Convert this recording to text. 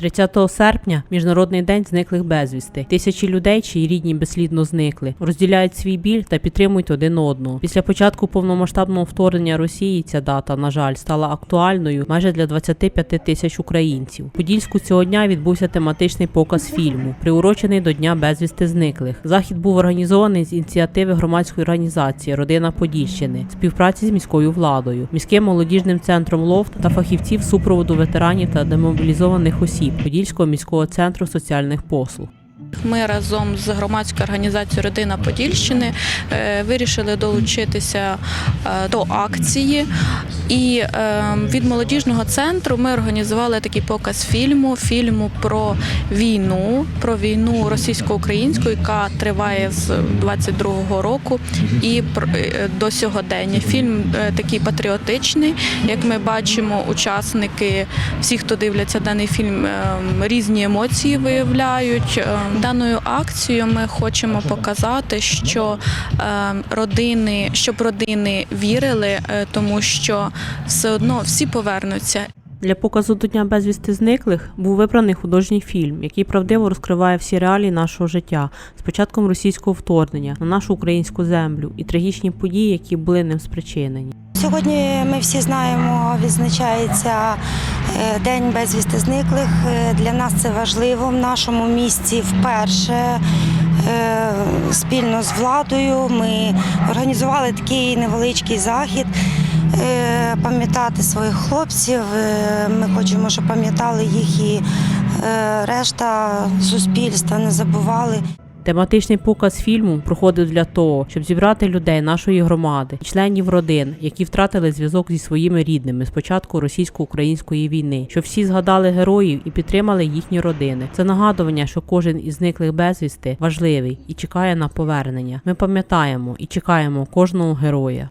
30 серпня міжнародний день зниклих безвісти. Тисячі людей, чиї рідні безслідно зникли, розділяють свій біль та підтримують один одного. Після початку повномасштабного вторгнення Росії ця дата, на жаль, стала актуальною майже для 25 тисяч українців. В Подільську цього дня відбувся тематичний показ фільму, приурочений до Дня безвісти зниклих. Захід був організований з ініціативи громадської організації Родина Подільщини, співпраці з міською владою, міським молодіжним центром Лофт та фахівців супроводу ветеранів та демобілізованих осіб Подільського міського центру соціальних послуг. Ми разом з громадською організацією Родина Подільщини е, вирішили долучитися е, до акції. І е, від молодіжного центру ми організували такий показ фільму, фільму про війну, про війну російсько-українську, яка триває з 22-го року і до сьогодення. Фільм такий патріотичний. Як ми бачимо, учасники, всі, хто дивляться даний фільм, е, різні емоції виявляють. Даною акцією ми хочемо показати, що е, родини, щоб родини вірили, е, тому що все одно всі повернуться. Для показу до Дня безвісти зниклих був вибраний художній фільм, який правдиво розкриває всі реалії нашого життя з початком російського вторгнення на нашу українську землю і трагічні події, які були ним спричинені. Сьогодні ми всі знаємо, відзначається День безвісти зниклих. Е, Для нас це важливо в нашому місті вперше. е, Спільно з владою ми організували такий невеличкий захід. е, Пам'ятати своїх хлопців. Е, Ми хочемо, щоб пам'ятали їх і е, решта суспільства не забували. Тематичний показ фільму проходив для того, щоб зібрати людей нашої громади, членів родин, які втратили зв'язок зі своїми рідними з початку російсько-української війни, щоб всі згадали героїв і підтримали їхні родини. Це нагадування, що кожен із зниклих безвісти важливий і чекає на повернення. Ми пам'ятаємо і чекаємо кожного героя.